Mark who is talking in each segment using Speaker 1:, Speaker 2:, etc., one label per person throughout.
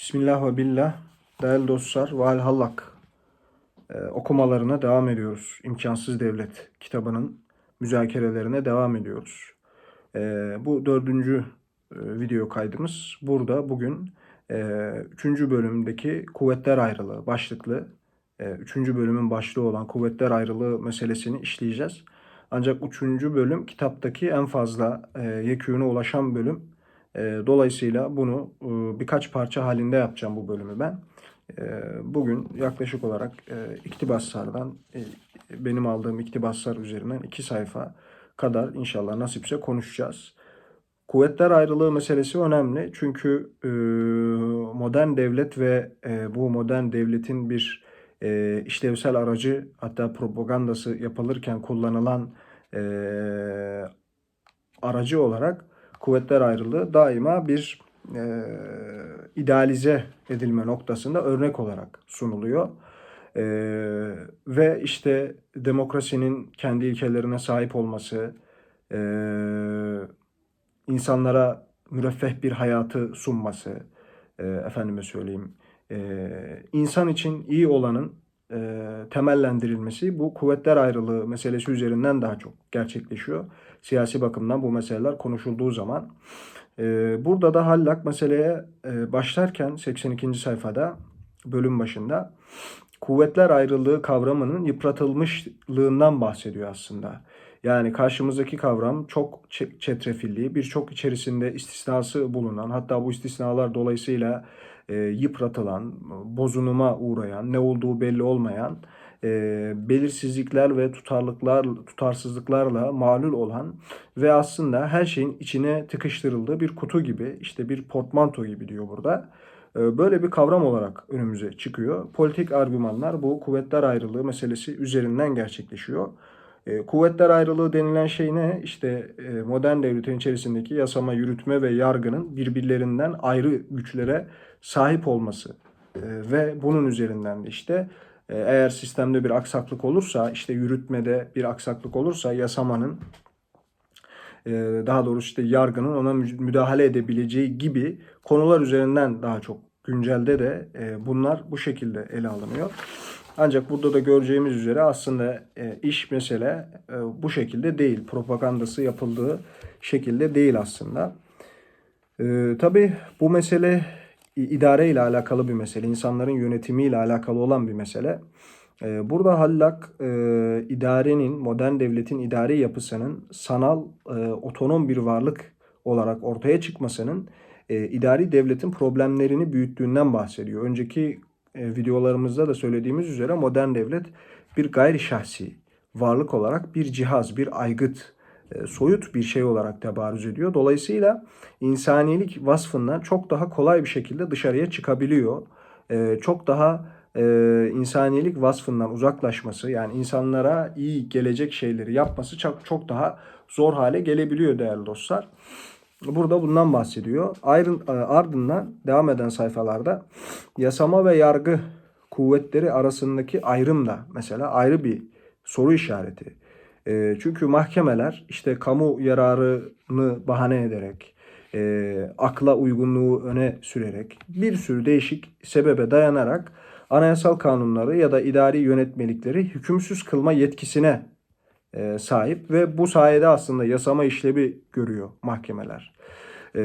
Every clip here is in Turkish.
Speaker 1: Bismillah ve billah. Değerli dostlar, Valhallak e, okumalarına devam ediyoruz. İmkansız Devlet kitabının müzakerelerine devam ediyoruz. E, bu dördüncü e, video kaydımız. Burada bugün e, üçüncü bölümdeki kuvvetler ayrılığı başlıklı, e, üçüncü bölümün başlığı olan kuvvetler ayrılığı meselesini işleyeceğiz. Ancak üçüncü bölüm kitaptaki en fazla e, yekûne ulaşan bölüm. Dolayısıyla bunu birkaç parça halinde yapacağım bu bölümü ben. Bugün yaklaşık olarak iktibaslardan benim aldığım iktibaslar üzerinden iki sayfa kadar inşallah nasipse konuşacağız. Kuvvetler ayrılığı meselesi önemli çünkü modern devlet ve bu modern devletin bir işlevsel aracı hatta propagandası yapılırken kullanılan aracı olarak kuvvetler ayrılığı daima bir e, idealize edilme noktasında örnek olarak sunuluyor. E, ve işte demokrasinin kendi ilkelerine sahip olması, e, insanlara müreffeh bir hayatı sunması, e, efendime söyleyeyim, e, insan için iyi olanın e, temellendirilmesi bu kuvvetler ayrılığı meselesi üzerinden daha çok gerçekleşiyor. Siyasi bakımdan bu meseleler konuşulduğu zaman. E, burada da Hallak meseleye e, başlarken 82. sayfada bölüm başında kuvvetler ayrılığı kavramının yıpratılmışlığından bahsediyor aslında. Yani karşımızdaki kavram çok çetrefilli, birçok içerisinde istisnası bulunan, hatta bu istisnalar dolayısıyla e, yıpratılan, bozunuma uğrayan, ne olduğu belli olmayan, e, belirsizlikler ve tutarlıklar, tutarsızlıklarla malul olan ve aslında her şeyin içine tıkıştırıldığı bir kutu gibi, işte bir portmanto gibi diyor burada. E, böyle bir kavram olarak önümüze çıkıyor. Politik argümanlar bu kuvvetler ayrılığı meselesi üzerinden gerçekleşiyor. E, kuvvetler ayrılığı denilen şey ne? İşte e, modern devletin içerisindeki yasama, yürütme ve yargının birbirlerinden ayrı güçlere sahip olması. E, ve bunun üzerinden de işte e, eğer sistemde bir aksaklık olursa, işte yürütmede bir aksaklık olursa yasamanın e, daha doğrusu işte yargının ona müdahale edebileceği gibi konular üzerinden daha çok güncelde de e, bunlar bu şekilde ele alınıyor. Ancak burada da göreceğimiz üzere aslında e, iş mesele e, bu şekilde değil. Propagandası yapıldığı şekilde değil aslında. E, tabii bu mesele idare ile alakalı bir mesele. insanların yönetimiyle alakalı olan bir mesele. E, burada Hallak idarenin, modern devletin idari yapısının sanal, otonom bir varlık olarak ortaya çıkmasının idari devletin problemlerini büyüttüğünden bahsediyor. Önceki videolarımızda da söylediğimiz üzere modern devlet bir gayri şahsi varlık olarak bir cihaz, bir aygıt, e, soyut bir şey olarak tebarüz ediyor. Dolayısıyla insanilik vasfından çok daha kolay bir şekilde dışarıya çıkabiliyor. E, çok daha e, insanilik vasfından uzaklaşması yani insanlara iyi gelecek şeyleri yapması çok çok daha zor hale gelebiliyor değerli dostlar. Burada bundan bahsediyor. E, ardından devam eden sayfalarda yasama ve yargı kuvvetleri arasındaki ayrım da mesela ayrı bir soru işareti. E, çünkü mahkemeler işte kamu yararını bahane ederek, e, akla uygunluğu öne sürerek bir sürü değişik sebebe dayanarak anayasal kanunları ya da idari yönetmelikleri hükümsüz kılma yetkisine e, sahip ve bu sayede aslında yasama işlevi görüyor mahkemeler. E,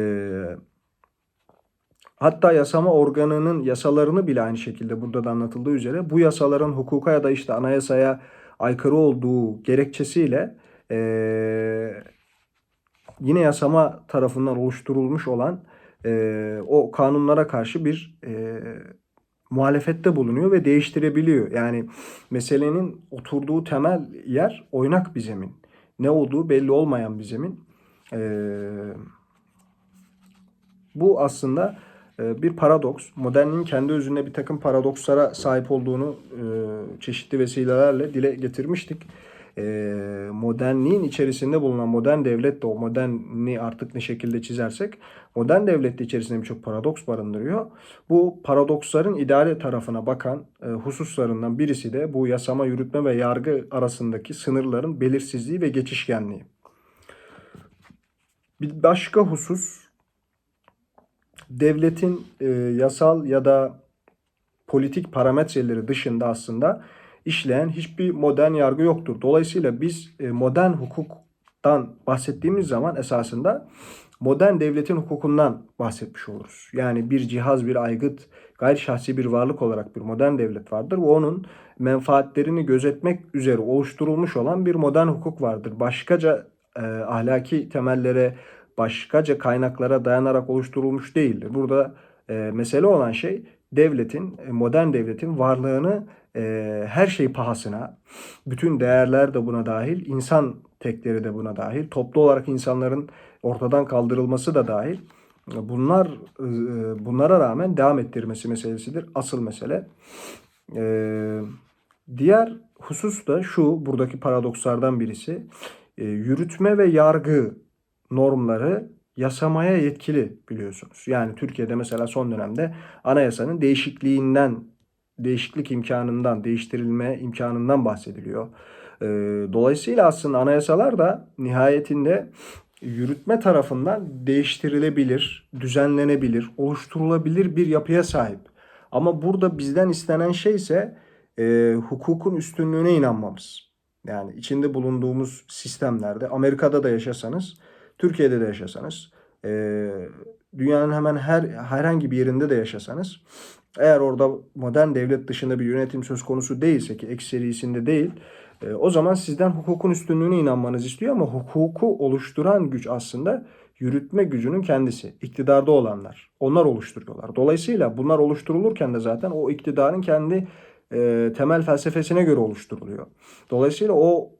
Speaker 1: hatta yasama organının yasalarını bile aynı şekilde burada da anlatıldığı üzere bu yasaların hukuka ya da işte anayasaya aykırı olduğu gerekçesiyle e, yine yasama tarafından oluşturulmuş olan o kanunlara karşı bir muhalefette bulunuyor ve değiştirebiliyor. Yani meselenin oturduğu temel yer oynak bir zemin. Ne olduğu belli olmayan bir zemin. Ee, bu aslında e, bir paradoks. Modernliğin kendi özünde bir takım paradokslara sahip olduğunu e, çeşitli vesilelerle dile getirmiştik modernliğin içerisinde bulunan modern devlet de o moderni artık ne şekilde çizersek modern devlet de içerisinde birçok paradoks barındırıyor. Bu paradoksların idare tarafına bakan hususlarından birisi de bu yasama, yürütme ve yargı arasındaki sınırların belirsizliği ve geçişkenliği. Bir başka husus devletin e, yasal ya da politik parametreleri dışında aslında işleyen hiçbir modern yargı yoktur. Dolayısıyla biz e, modern hukuktan bahsettiğimiz zaman esasında modern devletin hukukundan bahsetmiş oluruz. Yani bir cihaz, bir aygıt, gayri şahsi bir varlık olarak bir modern devlet vardır. Bu onun menfaatlerini gözetmek üzere oluşturulmuş olan bir modern hukuk vardır. Başkaca e, ahlaki temellere, başkaca kaynaklara dayanarak oluşturulmuş değildir. Burada e, mesele olan şey devletin, e, modern devletin varlığını e, her şey pahasına, bütün değerler de buna dahil, insan tekleri de buna dahil, toplu olarak insanların ortadan kaldırılması da dahil. Bunlar e, bunlara rağmen devam ettirmesi meselesidir. Asıl mesele. E, diğer husus da şu, buradaki paradokslardan birisi. E, yürütme ve yargı normları yasamaya yetkili biliyorsunuz. Yani Türkiye'de mesela son dönemde anayasanın değişikliğinden, değişiklik imkanından, değiştirilme imkanından bahsediliyor. Dolayısıyla aslında anayasalar da nihayetinde yürütme tarafından değiştirilebilir, düzenlenebilir, oluşturulabilir bir yapıya sahip. Ama burada bizden istenen şey ise e, hukukun üstünlüğüne inanmamız. Yani içinde bulunduğumuz sistemlerde Amerika'da da yaşasanız, Türkiye'de de yaşasanız, e, dünyanın hemen her herhangi bir yerinde de yaşasanız, eğer orada modern devlet dışında bir yönetim söz konusu değilse ki ekserisinde değil, e, o zaman sizden hukukun üstünlüğüne inanmanız istiyor ama hukuku oluşturan güç aslında yürütme gücünün kendisi. iktidarda olanlar. Onlar oluşturuyorlar. Dolayısıyla bunlar oluşturulurken de zaten o iktidarın kendi e, temel felsefesine göre oluşturuluyor. Dolayısıyla o,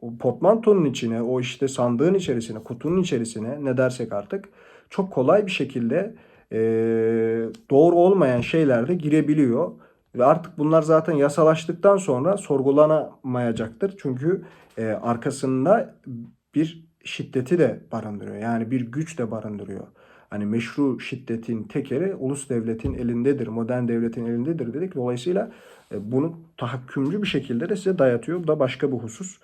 Speaker 1: o portmantonun içine, o işte sandığın içerisine, kutunun içerisine ne dersek artık çok kolay bir şekilde e, doğru olmayan şeyler de girebiliyor. Ve artık bunlar zaten yasalaştıktan sonra sorgulanamayacaktır. Çünkü e, arkasında bir şiddeti de barındırıyor. Yani bir güç de barındırıyor. Hani meşru şiddetin tekeri ulus devletin elindedir, modern devletin elindedir dedik. Dolayısıyla bunu tahakkümcü bir şekilde de size dayatıyor. Bu da başka bir husus.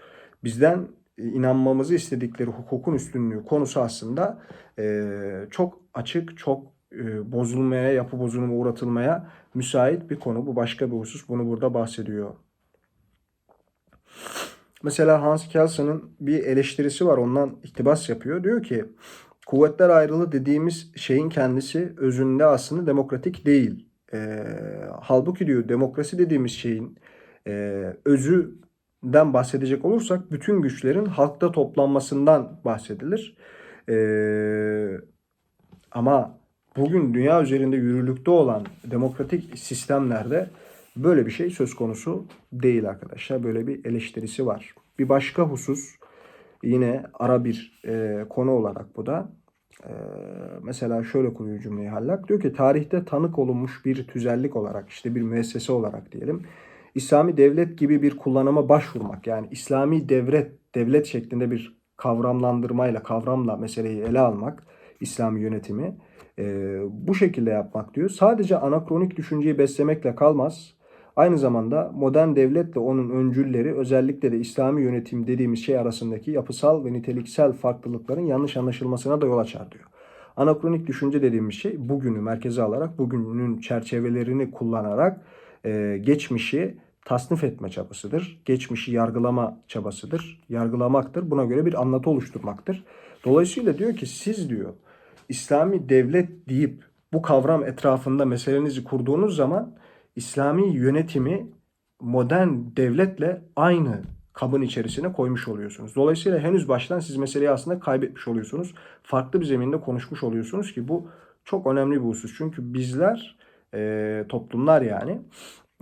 Speaker 1: Bizden inanmamızı istedikleri hukukun üstünlüğü konusu aslında e, çok açık, çok e, bozulmaya, yapı bozuluma uğratılmaya müsait bir konu. Bu başka bir husus. Bunu burada bahsediyor. Mesela Hans Kelsen'ın bir eleştirisi var. Ondan iktibas yapıyor. Diyor ki kuvvetler ayrılığı dediğimiz şeyin kendisi özünde aslında demokratik değil. E, halbuki diyor demokrasi dediğimiz şeyin e, özüden bahsedecek olursak bütün güçlerin halkta toplanmasından bahsedilir. E, ama bugün dünya üzerinde yürürlükte olan demokratik sistemlerde böyle bir şey söz konusu değil arkadaşlar. Böyle bir eleştirisi var. Bir başka husus yine ara bir e, konu olarak bu da e, mesela şöyle kuruyor cümleyi Hallak. Diyor ki tarihte tanık olunmuş bir tüzellik olarak işte bir müessese olarak diyelim. İslami devlet gibi bir kullanıma başvurmak yani İslami devlet devlet şeklinde bir kavramlandırmayla kavramla meseleyi ele almak İslami yönetimi e, bu şekilde yapmak diyor. Sadece anakronik düşünceyi beslemekle kalmaz. Aynı zamanda modern devletle onun öncülleri özellikle de İslami yönetim dediğimiz şey arasındaki yapısal ve niteliksel farklılıkların yanlış anlaşılmasına da yol açar diyor. Anakronik düşünce dediğimiz şey bugünü merkeze alarak, bugünün çerçevelerini kullanarak e, geçmişi tasnif etme çabasıdır. Geçmişi yargılama çabasıdır. Yargılamaktır. Buna göre bir anlatı oluşturmaktır. Dolayısıyla diyor ki siz diyor İslami devlet deyip bu kavram etrafında meselenizi kurduğunuz zaman İslami yönetimi modern devletle aynı kabın içerisine koymuş oluyorsunuz. Dolayısıyla henüz baştan siz meseleyi aslında kaybetmiş oluyorsunuz. Farklı bir zeminde konuşmuş oluyorsunuz ki bu çok önemli bir husus. Çünkü bizler e, toplumlar yani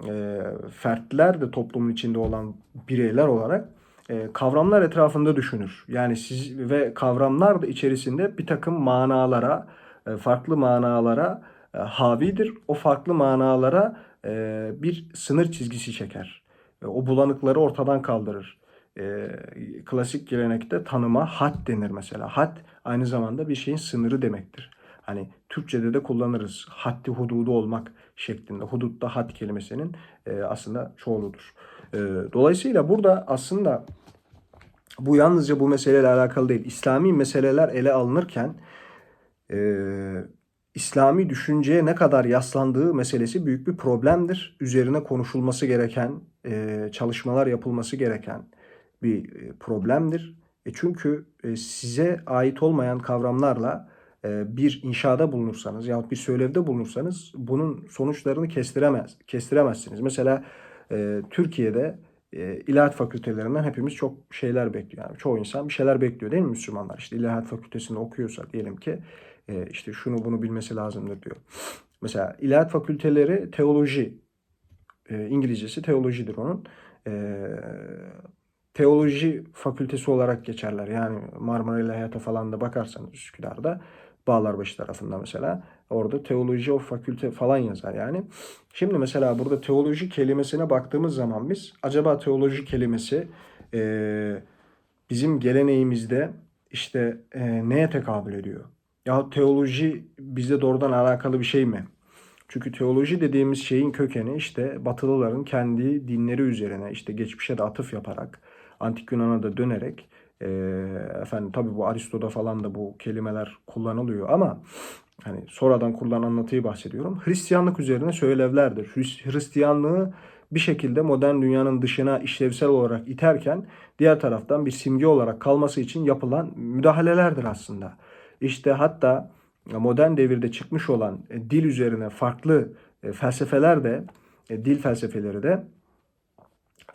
Speaker 1: e, fertler de toplumun içinde olan bireyler olarak e, kavramlar etrafında düşünür. Yani siz ve kavramlar da içerisinde bir takım manalara, e, farklı manalara e, havidir. O farklı manalara e, bir sınır çizgisi çeker. E, o bulanıkları ortadan kaldırır. E, klasik gelenekte tanıma had denir mesela. Had aynı zamanda bir şeyin sınırı demektir. Hani Türkçe'de de kullanırız. Haddi hududu olmak şeklinde. Hudutta had kelimesinin e, aslında çoğuludur. E, dolayısıyla burada aslında bu yalnızca bu meseleyle alakalı değil. İslami meseleler ele alınırken e, İslami düşünceye ne kadar yaslandığı meselesi büyük bir problemdir. Üzerine konuşulması gereken, e, çalışmalar yapılması gereken bir e, problemdir. E çünkü e, size ait olmayan kavramlarla bir inşada bulunursanız yahut bir söylevde bulunursanız bunun sonuçlarını kestiremez, kestiremezsiniz. Mesela e, Türkiye'de e, ilahiyat fakültelerinden hepimiz çok şeyler bekliyor. Yani çoğu insan bir şeyler bekliyor değil mi Müslümanlar? İşte ilahiyat fakültesinde okuyorsa diyelim ki e, işte şunu bunu bilmesi lazımdır diyor. Mesela ilahiyat fakülteleri teoloji, e, İngilizcesi teolojidir onun. E, teoloji fakültesi olarak geçerler. Yani Marmara İlahiyat'a falan da bakarsanız Üsküdar'da Bağlarbaşı tarafında mesela orada teoloji o fakülte falan yazar yani. Şimdi mesela burada teoloji kelimesine baktığımız zaman biz acaba teoloji kelimesi e, bizim geleneğimizde işte e, neye tekabül ediyor? Ya teoloji bizde doğrudan alakalı bir şey mi? Çünkü teoloji dediğimiz şeyin kökeni işte Batılıların kendi dinleri üzerine işte geçmişe de atıf yaparak antik Yunan'a da dönerek e, efendim tabi bu Aristo'da falan da bu kelimeler kullanılıyor ama hani sonradan kurulan anlatıyı bahsediyorum. Hristiyanlık üzerine söylevlerdir. Hris- Hristiyanlığı bir şekilde modern dünyanın dışına işlevsel olarak iterken diğer taraftan bir simge olarak kalması için yapılan müdahalelerdir aslında. İşte hatta modern devirde çıkmış olan e, dil üzerine farklı e, felsefeler de, e, dil felsefeleri de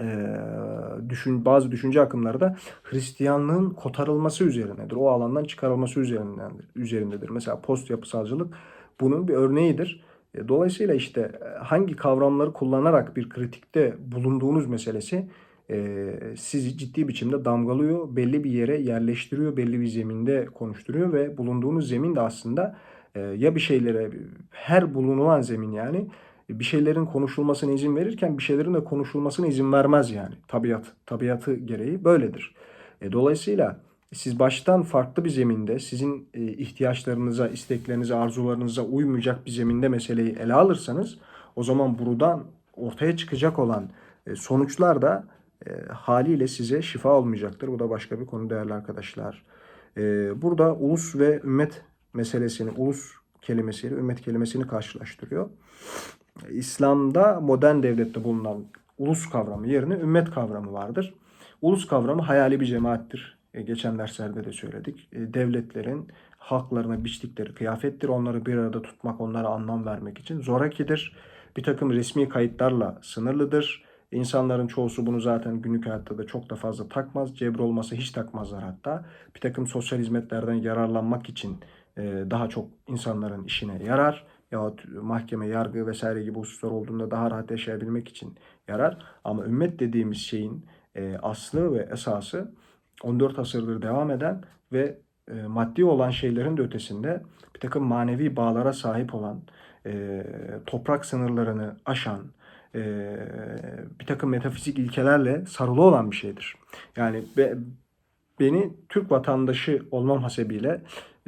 Speaker 1: e, düşün, bazı düşünce akımları da Hristiyanlığın kotarılması üzerinedir. O alandan çıkarılması üzerindendir, üzerindedir. Mesela post yapısalcılık bunun bir örneğidir. E, Dolayısıyla işte e, hangi kavramları kullanarak bir kritikte bulunduğunuz meselesi e, sizi ciddi biçimde damgalıyor, belli bir yere yerleştiriyor, belli bir zeminde konuşturuyor ve bulunduğunuz zemin de aslında ya bir şeylere her bulunulan zemin yani bir şeylerin konuşulmasına izin verirken bir şeylerin de konuşulmasına izin vermez yani. Tabiat, tabiatı gereği böyledir. E, dolayısıyla siz baştan farklı bir zeminde sizin e, ihtiyaçlarınıza, isteklerinize, arzularınıza uymayacak bir zeminde meseleyi ele alırsanız o zaman buradan ortaya çıkacak olan e, sonuçlar da e, haliyle size şifa olmayacaktır. Bu da başka bir konu değerli arkadaşlar. Burada ulus ve ümmet meselesini, ulus kelimesiyle ümmet kelimesini karşılaştırıyor. İslam'da modern devlette bulunan ulus kavramı yerine ümmet kavramı vardır. Ulus kavramı hayali bir cemaattir. E, geçen derslerde de söyledik. E, devletlerin halklarına biçtikleri kıyafettir. Onları bir arada tutmak, onlara anlam vermek için zorakidir. Bir takım resmi kayıtlarla sınırlıdır. İnsanların çoğusu bunu zaten günlük hayatta da çok da fazla takmaz. Cebr olmasa hiç takmazlar hatta. Bir takım sosyal hizmetlerden yararlanmak için e, daha çok insanların işine yarar yahut mahkeme, yargı vesaire gibi hususlar olduğunda daha rahat yaşayabilmek için yarar. Ama ümmet dediğimiz şeyin e, aslı ve esası 14 asırdır devam eden ve e, maddi olan şeylerin de ötesinde bir takım manevi bağlara sahip olan, e, toprak sınırlarını aşan, e, bir takım metafizik ilkelerle sarılı olan bir şeydir. Yani be, beni Türk vatandaşı olmam hasebiyle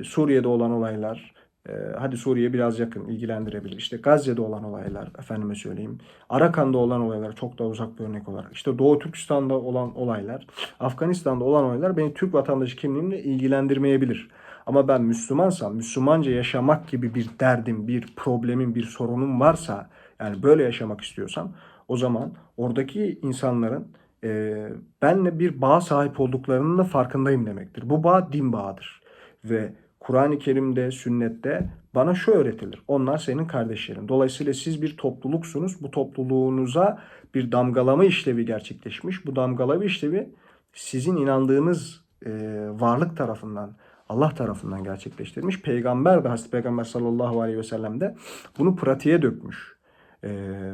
Speaker 1: Suriye'de olan olaylar, hadi Suriye biraz yakın ilgilendirebilir. İşte Gazze'de olan olaylar, efendime söyleyeyim. Arakan'da olan olaylar çok daha uzak bir örnek olarak. İşte Doğu Türkistan'da olan olaylar, Afganistan'da olan olaylar beni Türk vatandaşı kimliğimle ilgilendirmeyebilir. Ama ben Müslümansam, Müslümanca yaşamak gibi bir derdim, bir problemim, bir sorunum varsa, yani böyle yaşamak istiyorsam, o zaman oradaki insanların e, benle bir bağ sahip olduklarının da farkındayım demektir. Bu bağ din bağıdır. Ve Kur'an-ı Kerim'de, sünnette bana şu öğretilir. Onlar senin kardeşlerin. Dolayısıyla siz bir topluluksunuz. Bu topluluğunuza bir damgalama işlevi gerçekleşmiş. Bu damgalama işlevi sizin inandığınız e, varlık tarafından, Allah tarafından gerçekleştirilmiş. Peygamber de Hazreti Peygamber sallallahu aleyhi ve sellem de bunu pratiğe dökmüş. E,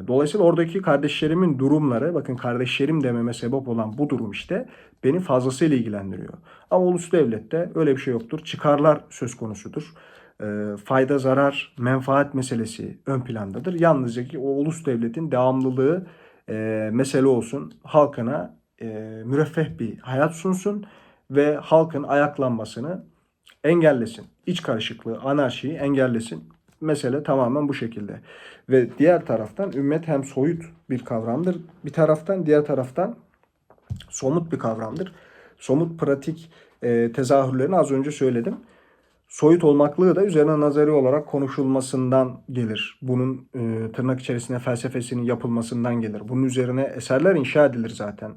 Speaker 1: dolayısıyla oradaki kardeşlerimin durumları, bakın kardeşlerim dememe sebep olan bu durum işte beni fazlasıyla ilgilendiriyor. Ama ulus devlette öyle bir şey yoktur. Çıkarlar söz konusudur. E, fayda, zarar, menfaat meselesi ön plandadır. Yalnızca ki o ulus devletin devamlılığı e, mesele olsun. Halkına e, müreffeh bir hayat sunsun ve halkın ayaklanmasını engellesin. İç karışıklığı, anarşiyi engellesin. Mesele tamamen bu şekilde. Ve diğer taraftan ümmet hem soyut bir kavramdır. Bir taraftan diğer taraftan somut bir kavramdır. Somut pratik e, tezahürlerini az önce söyledim. soyut olmaklığı da üzerine nazari olarak konuşulmasından gelir. Bunun e, tırnak içerisinde felsefesinin yapılmasından gelir. Bunun üzerine eserler inşa edilir zaten.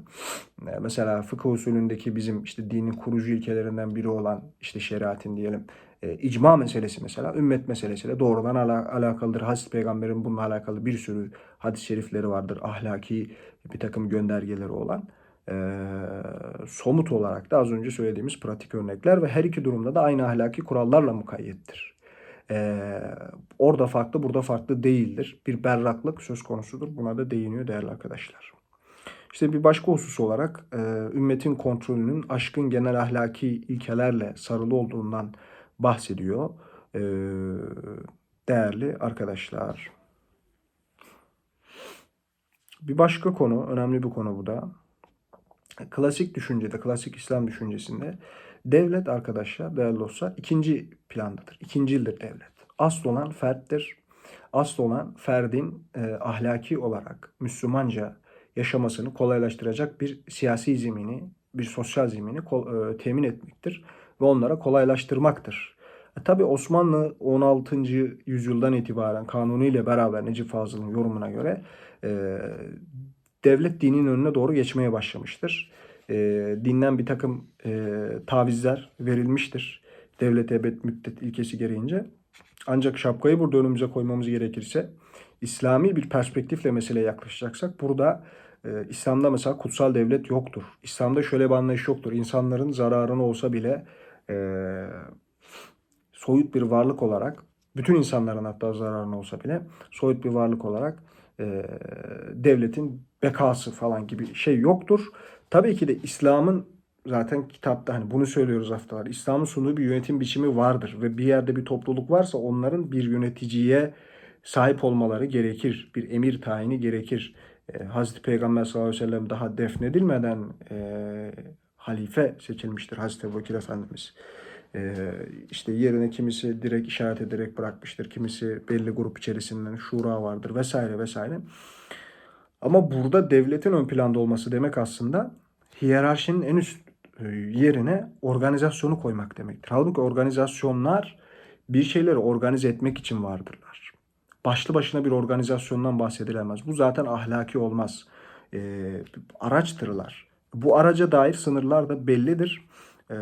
Speaker 1: E, mesela fıkıh usulündeki bizim işte dinin kurucu ilkelerinden biri olan işte şeriatin diyelim e, icma meselesi mesela ümmet meselesiyle doğrudan ala- alakalıdır. Hazreti Peygamber'in bununla alakalı bir sürü hadis-i şerifleri vardır. Ahlaki bir takım göndergeleri olan. E, somut olarak da az önce söylediğimiz pratik örnekler ve her iki durumda da aynı ahlaki kurallarla mukayyettir. E, orada farklı, burada farklı değildir. Bir berraklık söz konusudur. Buna da değiniyor değerli arkadaşlar. İşte bir başka husus olarak e, ümmetin kontrolünün aşkın genel ahlaki ilkelerle sarılı olduğundan bahsediyor değerli arkadaşlar. Bir başka konu, önemli bir konu bu da. Klasik düşüncede, klasik İslam düşüncesinde devlet arkadaşlar, değerli dostlar ikinci plandadır. İkincildir devlet. Asıl olan ferttir. Asıl olan ferdin e, ahlaki olarak Müslümanca yaşamasını kolaylaştıracak bir siyasi zemini, bir sosyal zemini kol- e, temin etmektir ve onlara kolaylaştırmaktır. E, Tabi Osmanlı 16. yüzyıldan itibaren Kanuni ile beraber Necip Fazıl'ın yorumuna göre e, devlet dinin önüne doğru geçmeye başlamıştır. E, dinden bir takım e, tavizler verilmiştir. Devlet ebed müddet ilkesi gereğince. Ancak şapkayı burada önümüze koymamız gerekirse İslami bir perspektifle meseleye yaklaşacaksak burada e, İslam'da mesela kutsal devlet yoktur. İslam'da şöyle bir anlayış yoktur. İnsanların zararına olsa bile e, soyut bir varlık olarak, bütün insanların hatta zararına olsa bile soyut bir varlık olarak e, devletin bekası falan gibi şey yoktur. Tabii ki de İslam'ın zaten kitapta hani bunu söylüyoruz haftalar. İslam'ın sunduğu bir yönetim biçimi vardır ve bir yerde bir topluluk varsa onların bir yöneticiye sahip olmaları gerekir. Bir emir tayini gerekir. E, Hazreti Peygamber sallallahu aleyhi ve sellem daha defnedilmeden e, halife seçilmiştir Hazreti Ebubekir Efendimiz. E, işte yerine kimisi direkt işaret ederek bırakmıştır. Kimisi belli grup içerisinden şura vardır vesaire vesaire. Ama burada devletin ön planda olması demek aslında hiyerarşinin en üst e, yerine organizasyonu koymak demektir. Halbuki organizasyonlar bir şeyleri organize etmek için vardırlar. Başlı başına bir organizasyondan bahsedilemez. Bu zaten ahlaki olmaz. E, araçtırlar. Bu araca dair sınırlar da bellidir. E,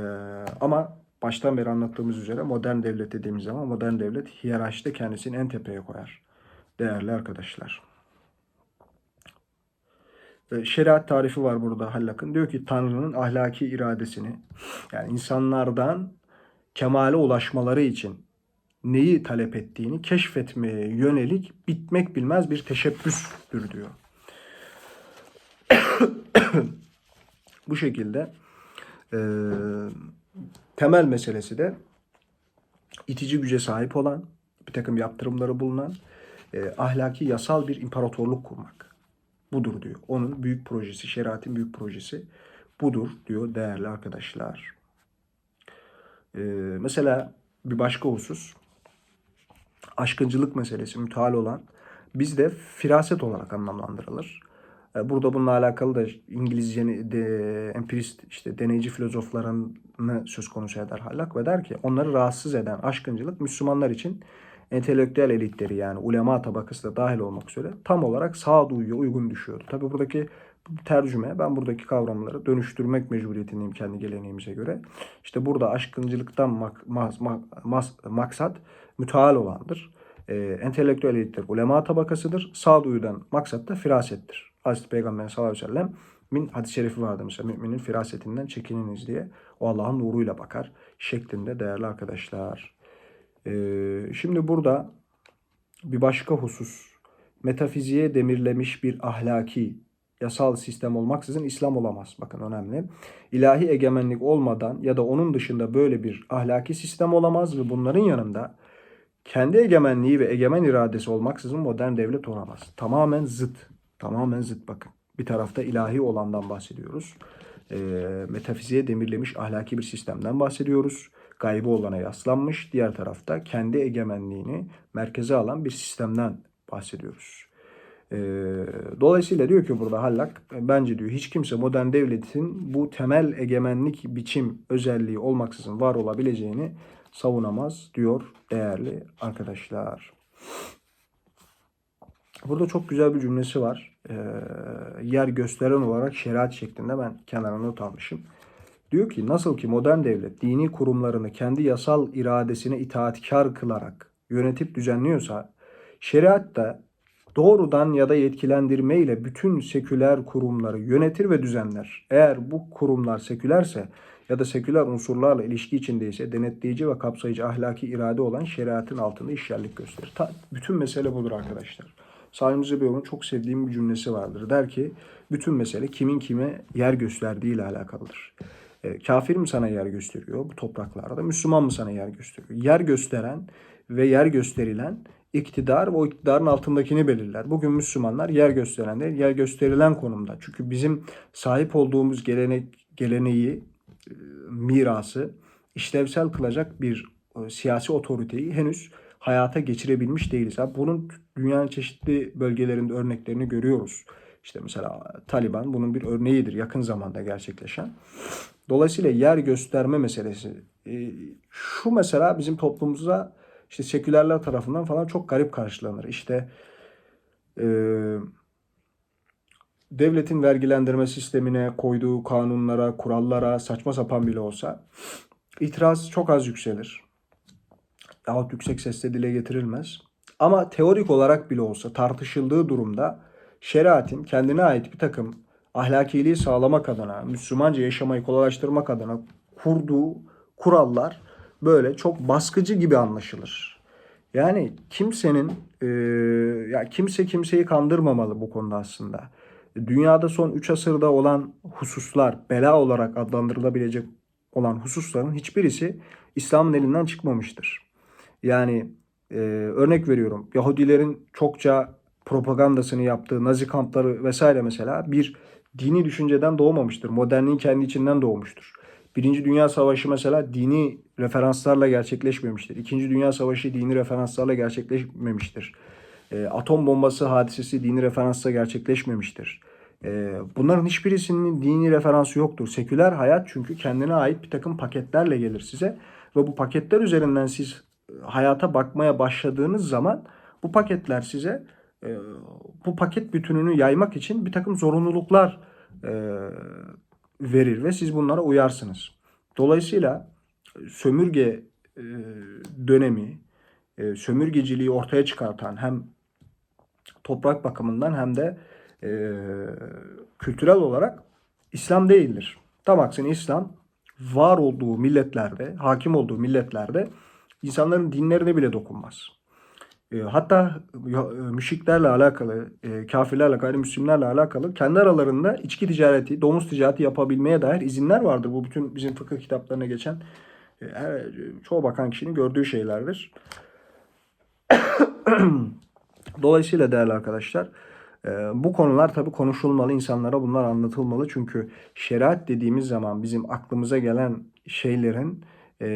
Speaker 1: ama baştan beri anlattığımız üzere modern devlet dediğimiz zaman modern devlet hiyerarşide kendisini en tepeye koyar. Değerli arkadaşlar. E, şeriat tarifi var burada Hallak'ın. Diyor ki Tanrı'nın ahlaki iradesini yani insanlardan kemale ulaşmaları için neyi talep ettiğini keşfetmeye yönelik bitmek bilmez bir teşebbüstür diyor. Bu şekilde e, temel meselesi de itici güce sahip olan, bir takım yaptırımları bulunan, e, ahlaki yasal bir imparatorluk kurmak. Budur diyor. Onun büyük projesi, şeriatin büyük projesi budur diyor değerli arkadaşlar. E, mesela bir başka husus, aşkıncılık meselesi müteal olan bizde firaset olarak anlamlandırılır. E, Burada bununla alakalı da İngilizce de, empirist işte deneyici filozoflarını söz konusu eder Hallak ve der ki onları rahatsız eden aşkıncılık Müslümanlar için entelektüel elitleri yani ulema tabakası da dahil olmak üzere tam olarak sağduyuya uygun düşüyordu. Tabi buradaki tercüme ben buradaki kavramları dönüştürmek mecburiyetindeyim kendi geleneğimize göre. İşte burada aşkıncılıktan mak, mas, mak, mas, maksat müteal olandır. E, entelektüel elitler ulema tabakasıdır. Sağduyudan maksat da firasettir. Hazreti Peygamber sallallahu aleyhi ve sellem min hadis-i şerifi vardı mesela müminin firasetinden çekininiz diye. O Allah'ın nuruyla bakar şeklinde değerli arkadaşlar. Ee, şimdi burada bir başka husus metafiziğe demirlemiş bir ahlaki yasal sistem olmaksızın İslam olamaz. Bakın önemli. İlahi egemenlik olmadan ya da onun dışında böyle bir ahlaki sistem olamaz ve bunların yanında kendi egemenliği ve egemen iradesi olmaksızın modern devlet olamaz. Tamamen zıt. Tamamen zıt bakın. Bir tarafta ilahi olandan bahsediyoruz. E, metafiziğe demirlemiş ahlaki bir sistemden bahsediyoruz. Gaybı olana yaslanmış. Diğer tarafta kendi egemenliğini merkeze alan bir sistemden bahsediyoruz. E, dolayısıyla diyor ki burada Hallak bence diyor hiç kimse modern devletin bu temel egemenlik biçim özelliği olmaksızın var olabileceğini savunamaz diyor değerli arkadaşlar. Burada çok güzel bir cümlesi var. Ee, yer gösteren olarak şeriat şeklinde ben kenara not almışım. Diyor ki nasıl ki modern devlet dini kurumlarını kendi yasal iradesine itaatkar kılarak yönetip düzenliyorsa şeriat da doğrudan ya da yetkilendirmeyle bütün seküler kurumları yönetir ve düzenler. Eğer bu kurumlar sekülerse ya da seküler unsurlarla ilişki içindeyse denetleyici ve kapsayıcı ahlaki irade olan şeriatın altında işyerlik gösterir. Ta, bütün mesele budur arkadaşlar. Salim Zebio'nun çok sevdiğim bir cümlesi vardır. Der ki bütün mesele kimin kime yer gösterdiği ile alakalıdır. E, kafir mi sana yer gösteriyor bu topraklarda? Müslüman mı sana yer gösteriyor? Yer gösteren ve yer gösterilen iktidar ve o iktidarın altındakini belirler. Bugün Müslümanlar yer gösteren değil, yer gösterilen konumda. Çünkü bizim sahip olduğumuz gelenek, geleneği, e, mirası işlevsel kılacak bir e, siyasi otoriteyi henüz hayata geçirebilmiş değiliz. Ha, bunun dünyanın çeşitli bölgelerinde örneklerini görüyoruz. İşte mesela Taliban bunun bir örneğidir yakın zamanda gerçekleşen. Dolayısıyla yer gösterme meselesi. E, şu mesela bizim toplumumuza işte sekülerler tarafından falan çok garip karşılanır. İşte e, devletin vergilendirme sistemine koyduğu kanunlara, kurallara saçma sapan bile olsa itiraz çok az yükselir. Yahut yüksek sesle dile getirilmez. Ama teorik olarak bile olsa tartışıldığı durumda şeriatin kendine ait bir takım ahlakiliği sağlamak adına, Müslümanca yaşamayı kolaylaştırmak adına kurduğu kurallar böyle çok baskıcı gibi anlaşılır. Yani kimsenin e, ya kimse kimseyi kandırmamalı bu konuda aslında. Dünyada son 3 asırda olan hususlar, bela olarak adlandırılabilecek olan hususların hiçbirisi İslam'ın elinden çıkmamıştır. Yani e, örnek veriyorum Yahudilerin çokça propagandasını yaptığı Nazi kampları vesaire mesela bir dini düşünceden doğmamıştır. Modernliğin kendi içinden doğmuştur. Birinci Dünya Savaşı mesela dini referanslarla gerçekleşmemiştir. İkinci Dünya Savaşı dini referanslarla gerçekleşmemiştir. E, atom bombası hadisesi dini referansla gerçekleşmemiştir. E, bunların hiçbirisinin dini referansı yoktur. Seküler hayat çünkü kendine ait bir takım paketlerle gelir size. Ve bu paketler üzerinden siz hayata bakmaya başladığınız zaman bu paketler size e, bu paket bütününü yaymak için bir takım zorunluluklar e, verir ve siz bunlara uyarsınız. Dolayısıyla sömürge e, dönemi, e, sömürgeciliği ortaya çıkartan hem toprak bakımından hem de e, kültürel olarak İslam değildir. Tam aksine İslam var olduğu milletlerde, hakim olduğu milletlerde insanların dinlerine bile dokunmaz. E, hatta e, müşriklerle alakalı, e, kafirlerle, gayrimüslimlerle alakalı kendi aralarında içki ticareti, domuz ticareti yapabilmeye dair izinler vardır. Bu bütün bizim fıkıh kitaplarına geçen her, çoğu bakan kişinin gördüğü şeylerdir. Dolayısıyla değerli arkadaşlar bu konular tabii konuşulmalı, insanlara bunlar anlatılmalı. Çünkü şeriat dediğimiz zaman bizim aklımıza gelen şeylerin e,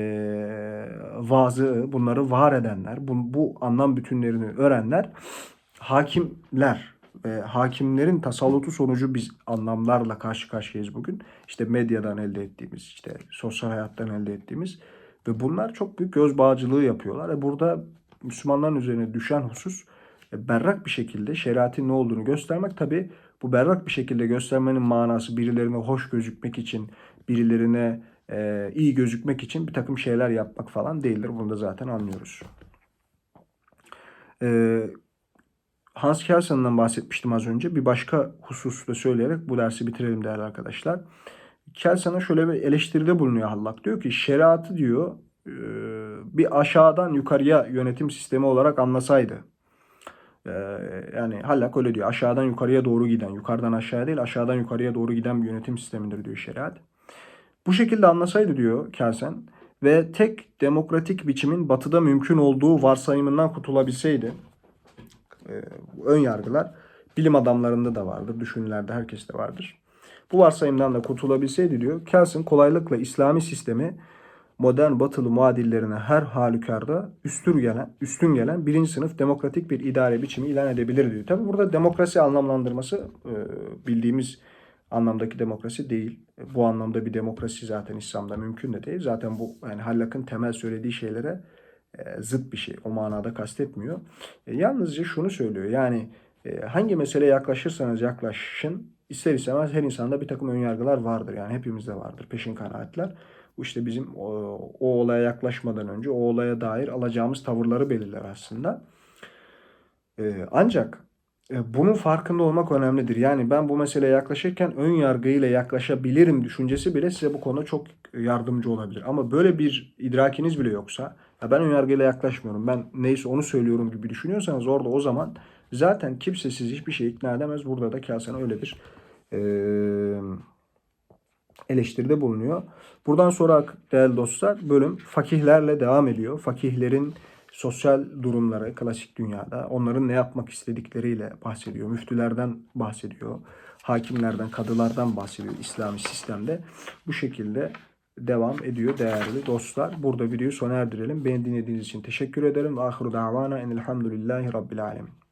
Speaker 1: vazı, bunları var edenler, bu, bu anlam bütünlerini öğrenler, hakimler ve hakimlerin tasallutu sonucu biz anlamlarla karşı karşıyayız bugün. İşte medyadan elde ettiğimiz, işte sosyal hayattan elde ettiğimiz ve bunlar çok büyük göz bağcılığı yapıyorlar. E burada Müslümanların üzerine düşen husus e, berrak bir şekilde şeriatin ne olduğunu göstermek. Tabi bu berrak bir şekilde göstermenin manası birilerine hoş gözükmek için, birilerine e, iyi gözükmek için bir takım şeyler yapmak falan değildir. Bunu da zaten anlıyoruz. E, Hans Kelsen'den bahsetmiştim az önce. Bir başka hususta söyleyerek bu dersi bitirelim değerli arkadaşlar. Kelsen'e şöyle bir eleştiride bulunuyor Hallak. Diyor ki şeriatı diyor e, bir aşağıdan yukarıya yönetim sistemi olarak anlasaydı. E, yani Hallak öyle diyor. Aşağıdan yukarıya doğru giden, yukarıdan aşağıya değil aşağıdan yukarıya doğru giden bir yönetim sistemidir diyor şeriat. Bu şekilde anlasaydı diyor Kelsen ve tek demokratik biçimin batıda mümkün olduğu varsayımından kurtulabilseydi e, ön yargılar bilim adamlarında da vardır, düşünürlerde herkeste vardır. Bu varsayımdan da kurtulabilseydi diyor Kelsen kolaylıkla İslami sistemi modern batılı muadillerine her halükarda üstün gelen, üstün gelen birinci sınıf demokratik bir idare biçimi ilan edebilir diyor. Tabi burada demokrasi anlamlandırması e, bildiğimiz anlamdaki demokrasi değil. Bu anlamda bir demokrasi zaten İslam'da mümkün de değil. Zaten bu yani Hallak'ın temel söylediği şeylere e, zıt bir şey. O manada kastetmiyor. E, yalnızca şunu söylüyor. Yani e, hangi meseleye yaklaşırsanız yaklaşın ister istemez her insanda bir takım önyargılar vardır. Yani hepimizde vardır peşin kanaatler. Bu işte bizim o, o olaya yaklaşmadan önce o olaya dair alacağımız tavırları belirler aslında. E, ancak e, bunun farkında olmak önemlidir. Yani ben bu meseleye yaklaşırken ön yargıyla yaklaşabilirim düşüncesi bile size bu konuda çok yardımcı olabilir. Ama böyle bir idrakiniz bile yoksa ya ben ön yargıyla yaklaşmıyorum. Ben neyse onu söylüyorum gibi düşünüyorsanız orada o zaman zaten kimse sizi hiçbir şey ikna edemez. Burada da Kasen öyle bir e, eleştiride bulunuyor. Buradan sonra değerli dostlar bölüm fakihlerle devam ediyor. Fakihlerin sosyal durumları klasik dünyada onların ne yapmak istedikleriyle bahsediyor. Müftülerden bahsediyor. Hakimlerden, kadılardan bahsediyor İslami sistemde. Bu şekilde devam ediyor değerli dostlar. Burada videoyu sona erdirelim. Beni dinlediğiniz için teşekkür ederim. Ahiru davana enelhamdülillahi rabbil alemin.